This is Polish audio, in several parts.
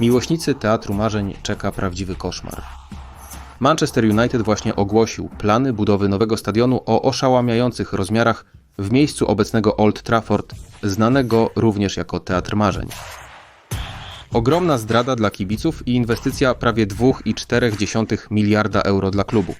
Miłośnicy Teatru Marzeń czeka prawdziwy koszmar. Manchester United właśnie ogłosił plany budowy nowego stadionu o oszałamiających rozmiarach w miejscu obecnego Old Trafford, znanego również jako Teatr Marzeń. Ogromna zdrada dla kibiców i inwestycja prawie 2,4 miliarda euro dla klubu.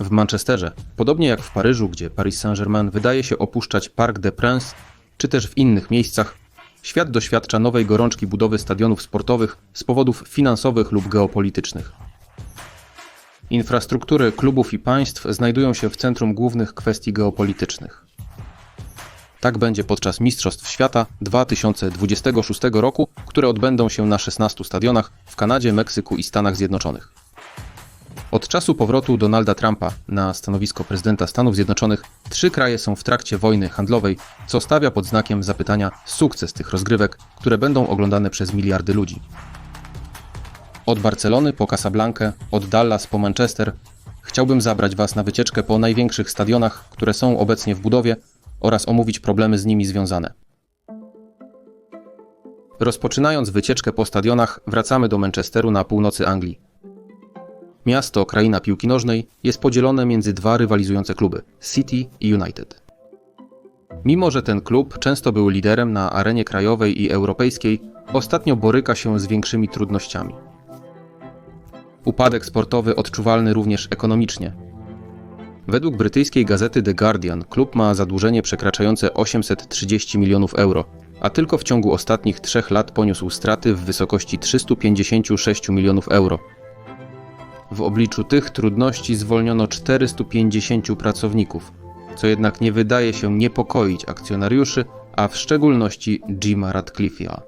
W Manchesterze, podobnie jak w Paryżu, gdzie Paris Saint-Germain wydaje się opuszczać Parc des Princes, czy też w innych miejscach, świat doświadcza nowej gorączki budowy stadionów sportowych z powodów finansowych lub geopolitycznych. Infrastruktury klubów i państw znajdują się w centrum głównych kwestii geopolitycznych. Tak będzie podczas Mistrzostw Świata 2026 roku, które odbędą się na 16 stadionach w Kanadzie, Meksyku i Stanach Zjednoczonych. Od czasu powrotu Donalda Trumpa na stanowisko prezydenta Stanów Zjednoczonych, trzy kraje są w trakcie wojny handlowej, co stawia pod znakiem zapytania sukces tych rozgrywek, które będą oglądane przez miliardy ludzi. Od Barcelony po Casablankę, od Dallas po Manchester, chciałbym zabrać Was na wycieczkę po największych stadionach, które są obecnie w budowie oraz omówić problemy z nimi związane. Rozpoczynając wycieczkę po stadionach, wracamy do Manchesteru na północy Anglii. Miasto, kraina piłki nożnej, jest podzielone między dwa rywalizujące kluby City i United. Mimo, że ten klub często był liderem na arenie krajowej i europejskiej, ostatnio boryka się z większymi trudnościami. Upadek sportowy odczuwalny również ekonomicznie. Według brytyjskiej gazety The Guardian klub ma zadłużenie przekraczające 830 milionów euro, a tylko w ciągu ostatnich trzech lat poniósł straty w wysokości 356 milionów euro. W obliczu tych trudności zwolniono 450 pracowników, co jednak nie wydaje się niepokoić akcjonariuszy, a w szczególności Jima Radcliffe'a.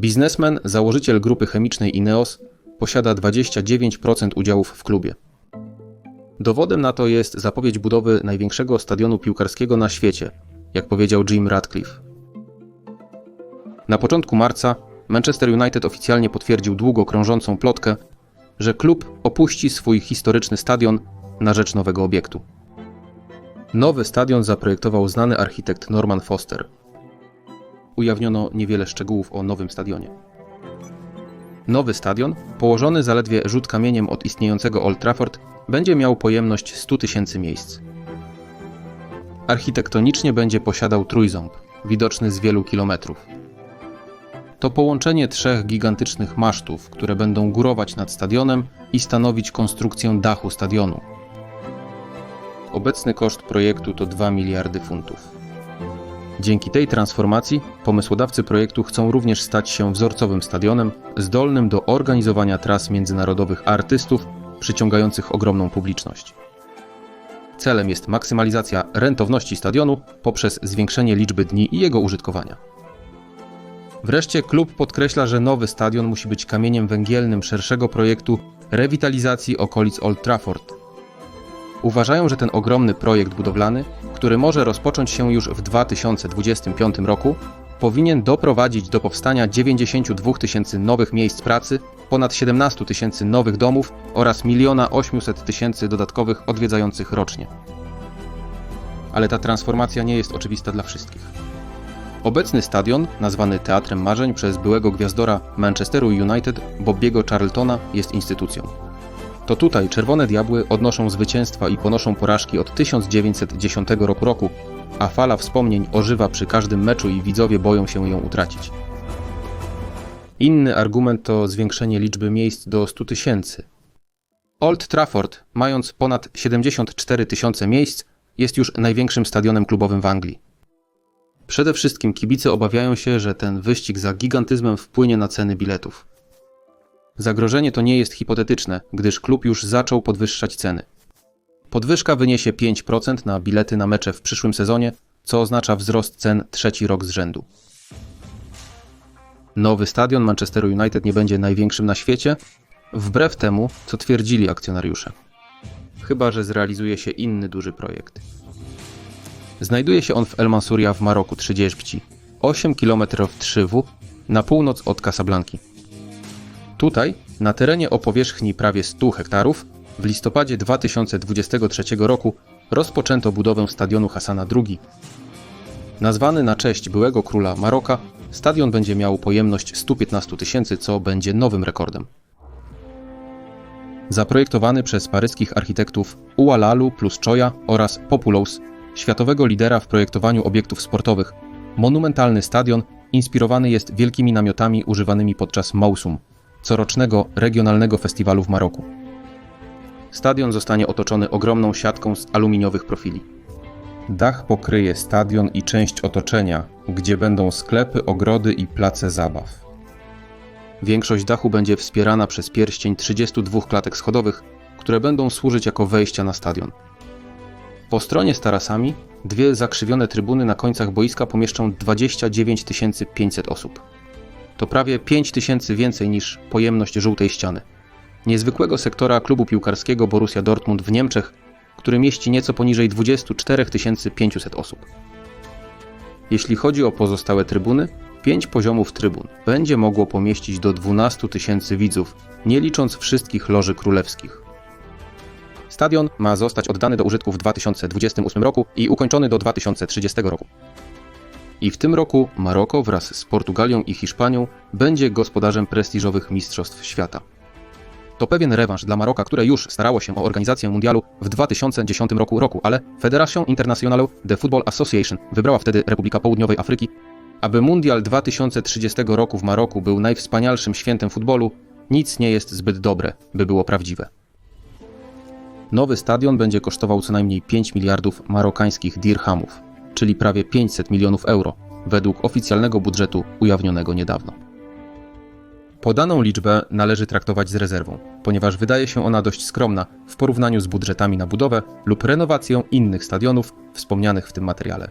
Biznesmen, założyciel grupy chemicznej Ineos, posiada 29% udziałów w klubie. Dowodem na to jest zapowiedź budowy największego stadionu piłkarskiego na świecie, jak powiedział Jim Radcliffe. Na początku marca Manchester United oficjalnie potwierdził długo krążącą plotkę, że klub opuści swój historyczny stadion na rzecz nowego obiektu. Nowy stadion zaprojektował znany architekt Norman Foster. Ujawniono niewiele szczegółów o nowym stadionie. Nowy stadion, położony zaledwie rzut kamieniem od istniejącego Old Trafford, będzie miał pojemność 100 tysięcy miejsc. Architektonicznie będzie posiadał trójząb, widoczny z wielu kilometrów. To połączenie trzech gigantycznych masztów, które będą górować nad stadionem i stanowić konstrukcję dachu stadionu. Obecny koszt projektu to 2 miliardy funtów. Dzięki tej transformacji pomysłodawcy projektu chcą również stać się wzorcowym stadionem, zdolnym do organizowania tras międzynarodowych artystów, przyciągających ogromną publiczność. Celem jest maksymalizacja rentowności stadionu poprzez zwiększenie liczby dni i jego użytkowania. Wreszcie klub podkreśla, że nowy stadion musi być kamieniem węgielnym szerszego projektu rewitalizacji okolic Old Trafford. Uważają, że ten ogromny projekt budowlany, który może rozpocząć się już w 2025 roku, powinien doprowadzić do powstania 92 tysięcy nowych miejsc pracy, ponad 17 tysięcy nowych domów oraz 1 800 tysięcy dodatkowych odwiedzających rocznie. Ale ta transformacja nie jest oczywista dla wszystkich. Obecny stadion, nazwany Teatrem Marzeń przez byłego gwiazdora Manchesteru United Bobbiego Charltona, jest instytucją. To tutaj Czerwone Diabły odnoszą zwycięstwa i ponoszą porażki od 1910 roku, roku a fala wspomnień ożywa przy każdym meczu i widzowie boją się ją utracić. Inny argument to zwiększenie liczby miejsc do 100 tysięcy. Old Trafford, mając ponad 74 tysiące miejsc, jest już największym stadionem klubowym w Anglii. Przede wszystkim kibice obawiają się, że ten wyścig za gigantyzmem wpłynie na ceny biletów. Zagrożenie to nie jest hipotetyczne, gdyż klub już zaczął podwyższać ceny. Podwyżka wyniesie 5% na bilety na mecze w przyszłym sezonie, co oznacza wzrost cen trzeci rok z rzędu. Nowy stadion Manchesteru United nie będzie największym na świecie, wbrew temu, co twierdzili akcjonariusze. Chyba, że zrealizuje się inny duży projekt. Znajduje się on w El Mansuria w Maroku 30, 8 km od Trzywu, na północ od Casablanki. Tutaj, na terenie o powierzchni prawie 100 hektarów, w listopadzie 2023 roku rozpoczęto budowę stadionu Hasana II. Nazwany na cześć byłego króla Maroka, Stadion będzie miał pojemność 115 tysięcy, co będzie nowym rekordem. Zaprojektowany przez paryskich architektów Ualalu plus Choya oraz Populous, światowego lidera w projektowaniu obiektów sportowych, monumentalny stadion inspirowany jest wielkimi namiotami używanymi podczas Mousum, corocznego regionalnego festiwalu w Maroku. Stadion zostanie otoczony ogromną siatką z aluminiowych profili. Dach pokryje stadion i część otoczenia, gdzie będą sklepy, ogrody i place zabaw. Większość dachu będzie wspierana przez pierścień 32 klatek schodowych, które będą służyć jako wejścia na stadion. Po stronie z tarasami dwie zakrzywione trybuny na końcach boiska pomieszczą 29 500 osób. To prawie 5 tysięcy więcej niż pojemność żółtej ściany. Niezwykłego sektora klubu piłkarskiego Borussia Dortmund w Niemczech, który mieści nieco poniżej 24 500 osób. Jeśli chodzi o pozostałe trybuny, pięć poziomów trybun będzie mogło pomieścić do 12 tysięcy widzów, nie licząc wszystkich loży królewskich. Stadion ma zostać oddany do użytku w 2028 roku i ukończony do 2030 roku. I w tym roku Maroko wraz z Portugalią i Hiszpanią będzie gospodarzem prestiżowych Mistrzostw Świata. To pewien rewanż dla Maroka, które już starało się o organizację mundialu w 2010 roku, roku ale Fédération Internationale de Football Association wybrała wtedy Republika Południowej Afryki. Aby mundial 2030 roku w Maroku był najwspanialszym świętem futbolu, nic nie jest zbyt dobre, by było prawdziwe. Nowy stadion będzie kosztował co najmniej 5 miliardów marokańskich dirhamów, czyli prawie 500 milionów euro, według oficjalnego budżetu ujawnionego niedawno. Podaną liczbę należy traktować z rezerwą, ponieważ wydaje się ona dość skromna w porównaniu z budżetami na budowę lub renowację innych stadionów wspomnianych w tym materiale.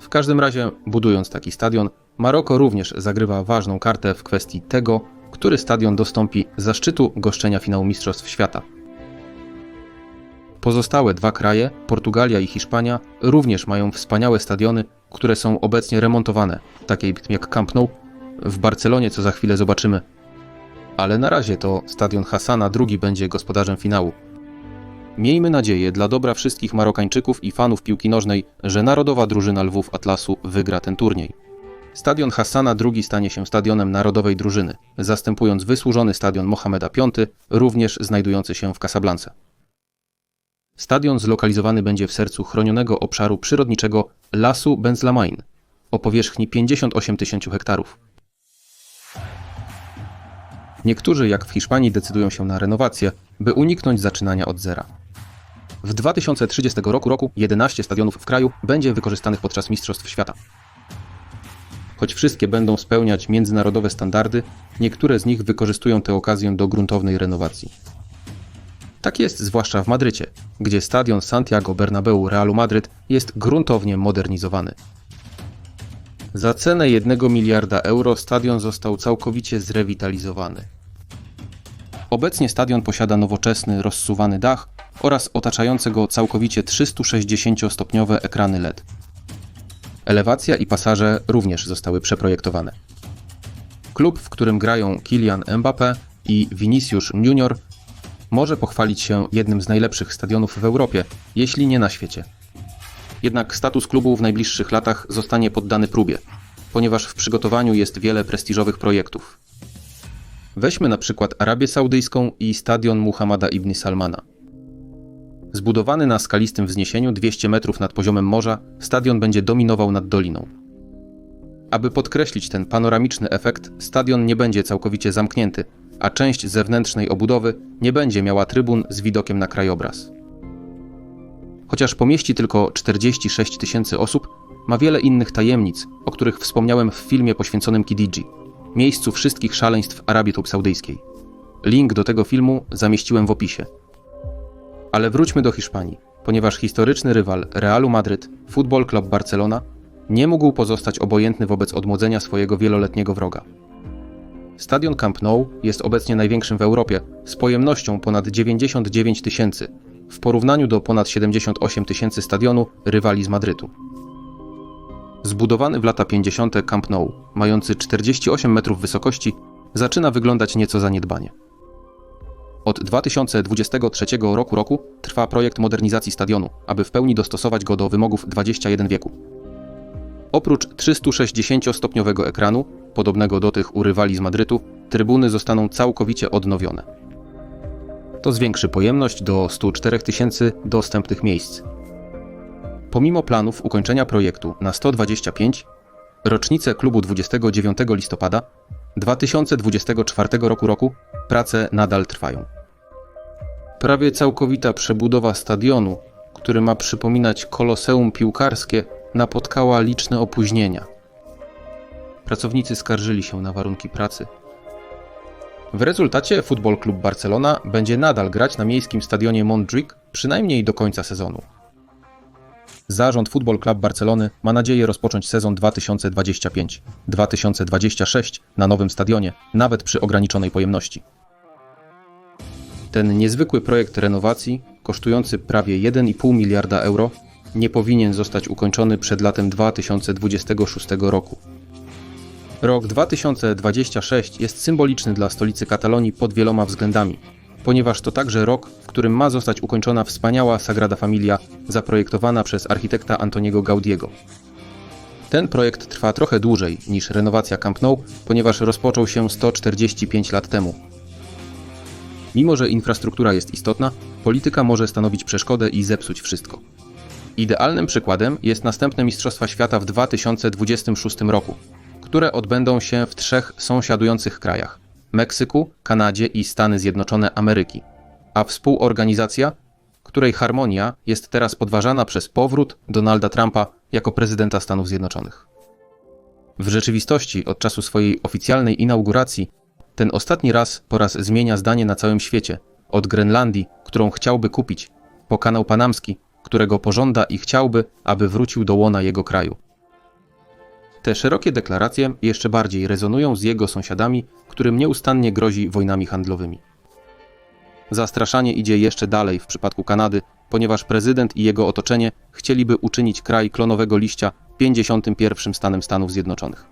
W każdym razie, budując taki stadion, Maroko również zagrywa ważną kartę w kwestii tego, który stadion dostąpi zaszczytu goszczenia finału Mistrzostw Świata. Pozostałe dwa kraje, Portugalia i Hiszpania, również mają wspaniałe stadiony, które są obecnie remontowane, takie jak Camp Nou, w Barcelonie, co za chwilę zobaczymy. Ale na razie to stadion Hassana II będzie gospodarzem finału. Miejmy nadzieję dla dobra wszystkich Marokańczyków i fanów piłki nożnej, że narodowa drużyna Lwów Atlasu wygra ten turniej. Stadion Hassana II stanie się stadionem narodowej drużyny, zastępując wysłużony stadion Mohameda V, również znajdujący się w Casablance. Stadion zlokalizowany będzie w sercu chronionego obszaru przyrodniczego Lasu Benzlamain o powierzchni 58 tysięcy hektarów. Niektórzy, jak w Hiszpanii, decydują się na renowację, by uniknąć zaczynania od zera. W 2030 roku, roku 11 stadionów w kraju będzie wykorzystanych podczas Mistrzostw Świata. Choć wszystkie będą spełniać międzynarodowe standardy, niektóre z nich wykorzystują tę okazję do gruntownej renowacji. Tak jest zwłaszcza w Madrycie, gdzie stadion Santiago Bernabeu Realu Madryt jest gruntownie modernizowany. Za cenę 1 miliarda euro stadion został całkowicie zrewitalizowany. Obecnie stadion posiada nowoczesny, rozsuwany dach oraz otaczające go całkowicie 360-stopniowe ekrany LED. Elewacja i pasaże również zostały przeprojektowane. Klub, w którym grają Kylian Mbappé i Vinicius Junior, może pochwalić się jednym z najlepszych stadionów w Europie, jeśli nie na świecie. Jednak status klubu w najbliższych latach zostanie poddany próbie, ponieważ w przygotowaniu jest wiele prestiżowych projektów. Weźmy na przykład Arabię Saudyjską i stadion Muhammada ibn Salmana. Zbudowany na skalistym wzniesieniu 200 metrów nad poziomem morza, stadion będzie dominował nad doliną. Aby podkreślić ten panoramiczny efekt, stadion nie będzie całkowicie zamknięty, a część zewnętrznej obudowy nie będzie miała trybun z widokiem na krajobraz. Chociaż pomieści tylko 46 tysięcy osób, ma wiele innych tajemnic, o których wspomniałem w filmie poświęconym Kidiji, miejscu wszystkich szaleństw Arabii Saudyjskiej. Link do tego filmu zamieściłem w opisie. Ale wróćmy do Hiszpanii, ponieważ historyczny rywal Realu Madryt, Football Club Barcelona, nie mógł pozostać obojętny wobec odmłodzenia swojego wieloletniego wroga. Stadion Camp Nou jest obecnie największym w Europie, z pojemnością ponad 99 tysięcy, w porównaniu do ponad 78 tysięcy stadionu rywali z Madrytu. Zbudowany w lata 50. Camp Nou, mający 48 metrów wysokości, zaczyna wyglądać nieco zaniedbanie. Od 2023 roku, roku trwa projekt modernizacji stadionu, aby w pełni dostosować go do wymogów XXI wieku. Oprócz 360-stopniowego ekranu, podobnego do tych u rywali z Madrytu, trybuny zostaną całkowicie odnowione. To zwiększy pojemność do 104 tysięcy dostępnych miejsc. Pomimo planów ukończenia projektu na 125, rocznicę klubu 29 listopada 2024 roku roku prace nadal trwają. Prawie całkowita przebudowa stadionu, który ma przypominać koloseum piłkarskie, napotkała liczne opóźnienia. Pracownicy skarżyli się na warunki pracy. W rezultacie Futbol Club Barcelona będzie nadal grać na miejskim stadionie Montjuic przynajmniej do końca sezonu. Zarząd Futbol Club Barcelony ma nadzieję rozpocząć sezon 2025-2026 na nowym stadionie, nawet przy ograniczonej pojemności. Ten niezwykły projekt renowacji, kosztujący prawie 1,5 miliarda euro, nie powinien zostać ukończony przed latem 2026 roku. Rok 2026 jest symboliczny dla stolicy Katalonii pod wieloma względami, ponieważ to także rok, w którym ma zostać ukończona wspaniała Sagrada Familia zaprojektowana przez architekta Antoniego Gaudiego. Ten projekt trwa trochę dłużej niż renowacja Camp Nou, ponieważ rozpoczął się 145 lat temu. Mimo, że infrastruktura jest istotna, polityka może stanowić przeszkodę i zepsuć wszystko. Idealnym przykładem jest następne Mistrzostwa Świata w 2026 roku, które odbędą się w trzech sąsiadujących krajach Meksyku, Kanadzie i Stany Zjednoczone Ameryki. A współorganizacja, której harmonia jest teraz podważana przez powrót Donalda Trumpa jako prezydenta Stanów Zjednoczonych. W rzeczywistości, od czasu swojej oficjalnej inauguracji, ten ostatni raz po raz zmienia zdanie na całym świecie, od Grenlandii, którą chciałby kupić, po kanał panamski, którego pożąda i chciałby, aby wrócił do łona jego kraju. Te szerokie deklaracje jeszcze bardziej rezonują z jego sąsiadami, którym nieustannie grozi wojnami handlowymi. Zastraszanie idzie jeszcze dalej w przypadku Kanady, ponieważ prezydent i jego otoczenie chcieliby uczynić kraj klonowego liścia 51 stanem Stanów Zjednoczonych.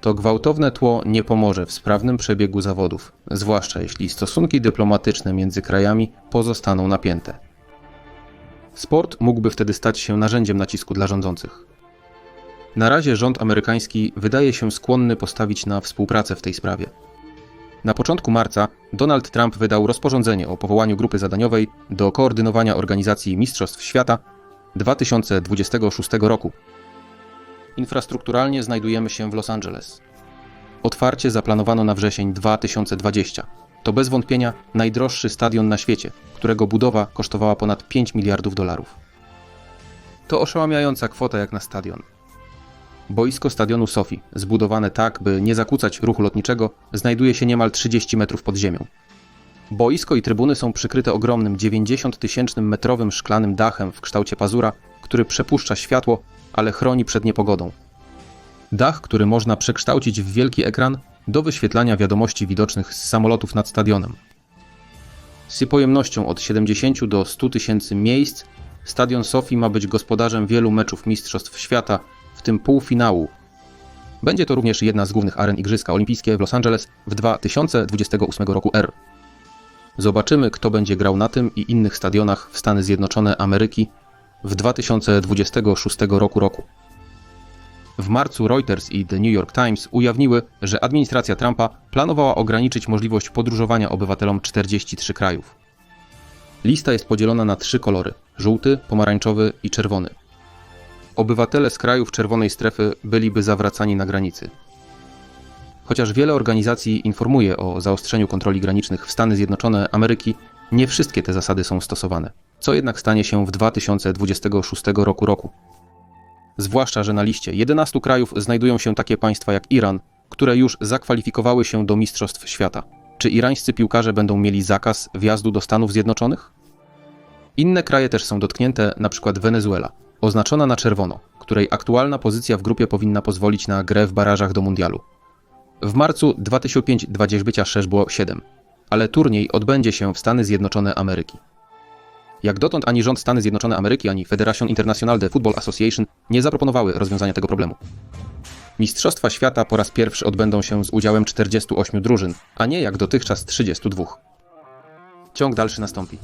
To gwałtowne tło nie pomoże w sprawnym przebiegu zawodów, zwłaszcza jeśli stosunki dyplomatyczne między krajami pozostaną napięte. Sport mógłby wtedy stać się narzędziem nacisku dla rządzących. Na razie rząd amerykański wydaje się skłonny postawić na współpracę w tej sprawie. Na początku marca Donald Trump wydał rozporządzenie o powołaniu grupy zadaniowej do koordynowania organizacji Mistrzostw Świata 2026 roku. Infrastrukturalnie znajdujemy się w Los Angeles. Otwarcie zaplanowano na wrzesień 2020. To bez wątpienia najdroższy stadion na świecie, którego budowa kosztowała ponad 5 miliardów dolarów. To oszałamiająca kwota jak na stadion. Boisko stadionu Sofii, zbudowane tak, by nie zakłócać ruchu lotniczego, znajduje się niemal 30 metrów pod ziemią. Boisko i trybuny są przykryte ogromnym 90-tysięcznym metrowym szklanym dachem w kształcie pazura, który przepuszcza światło, ale chroni przed niepogodą. Dach, który można przekształcić w wielki ekran do wyświetlania wiadomości widocznych z samolotów nad stadionem. Z pojemnością od 70 do 100 tysięcy miejsc, stadion Sofii ma być gospodarzem wielu meczów Mistrzostw Świata, w tym półfinału. Będzie to również jedna z głównych aren Igrzyska Olimpijskie w Los Angeles w 2028 roku R. Zobaczymy, kto będzie grał na tym i innych stadionach w Stany Zjednoczone Ameryki w 2026 roku roku. W marcu Reuters i The New York Times ujawniły, że administracja Trumpa planowała ograniczyć możliwość podróżowania obywatelom 43 krajów. Lista jest podzielona na trzy kolory: żółty, pomarańczowy i czerwony. Obywatele z krajów czerwonej strefy byliby zawracani na granicy. Chociaż wiele organizacji informuje o zaostrzeniu kontroli granicznych w Stany Zjednoczone Ameryki, nie wszystkie te zasady są stosowane, co jednak stanie się w 2026 roku roku. Zwłaszcza, że na liście 11 krajów znajdują się takie państwa jak Iran, które już zakwalifikowały się do Mistrzostw Świata. Czy irańscy piłkarze będą mieli zakaz wjazdu do Stanów Zjednoczonych? Inne kraje też są dotknięte, np. Wenezuela, oznaczona na czerwono, której aktualna pozycja w grupie powinna pozwolić na grę w barażach do mundialu. W marcu 2005 bycia szerz było 7, ale turniej odbędzie się w Stany Zjednoczone Ameryki. Jak dotąd ani rząd Stany Zjednoczone Ameryki, ani Federation International de Football Association nie zaproponowały rozwiązania tego problemu. Mistrzostwa Świata po raz pierwszy odbędą się z udziałem 48 drużyn, a nie jak dotychczas 32. Ciąg dalszy nastąpi.